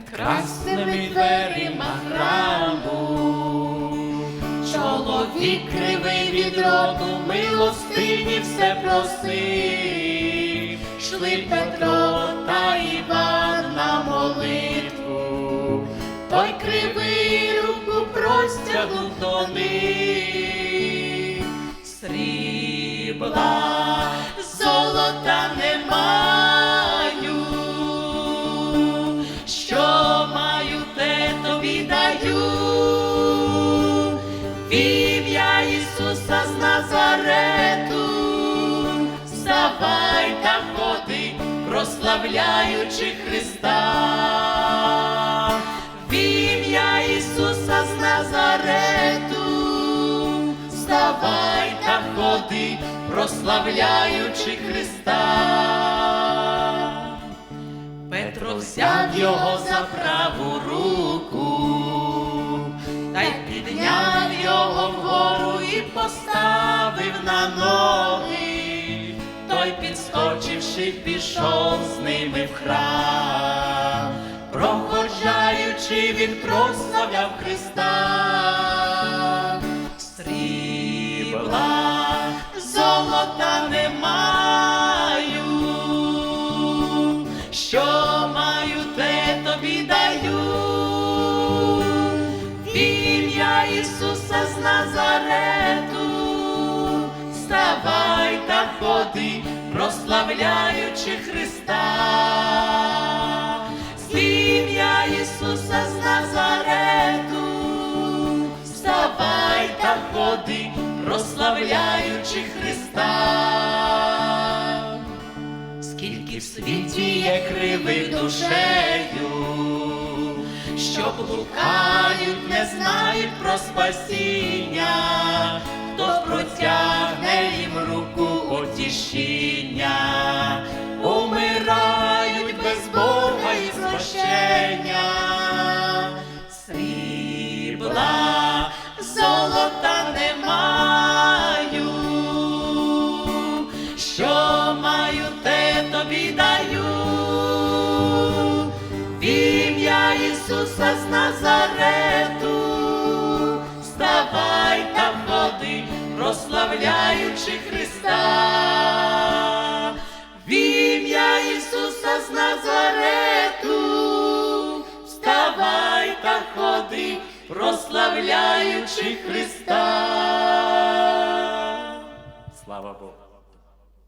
перед красними дверима храму. Чоловік кривий від роду, милостині все просив, шли Петро та Іван на молитву, той кривий руку простягнув до них. Срібла, Назарету, вставай та ходи, прославляючи Христа. В ім'я Ісуса з Назарету, вставай та ходи, прославляючи Христа. Петро взяв його за праву руку, ноги. Той, підскочивши, пішов з ними в храм, проходжаючи, він прославляв Христа. Срібла, золота не маю, що маю, те тобі даю. В ім'я Ісуса з Назарету, ходи, прославляючи Христа. З ім'я Ісуса з Назарету, вставай та ходи, прославляючи Христа. Скільки в світі є кривих душею, що блукають, не знають про спасіння, Ісуса з Назарету, вставай та ходи, прославляючи Христа, в ім'я Ісуса з Назарету, вставай та ходи, прославляючи Христа. Слава Богу.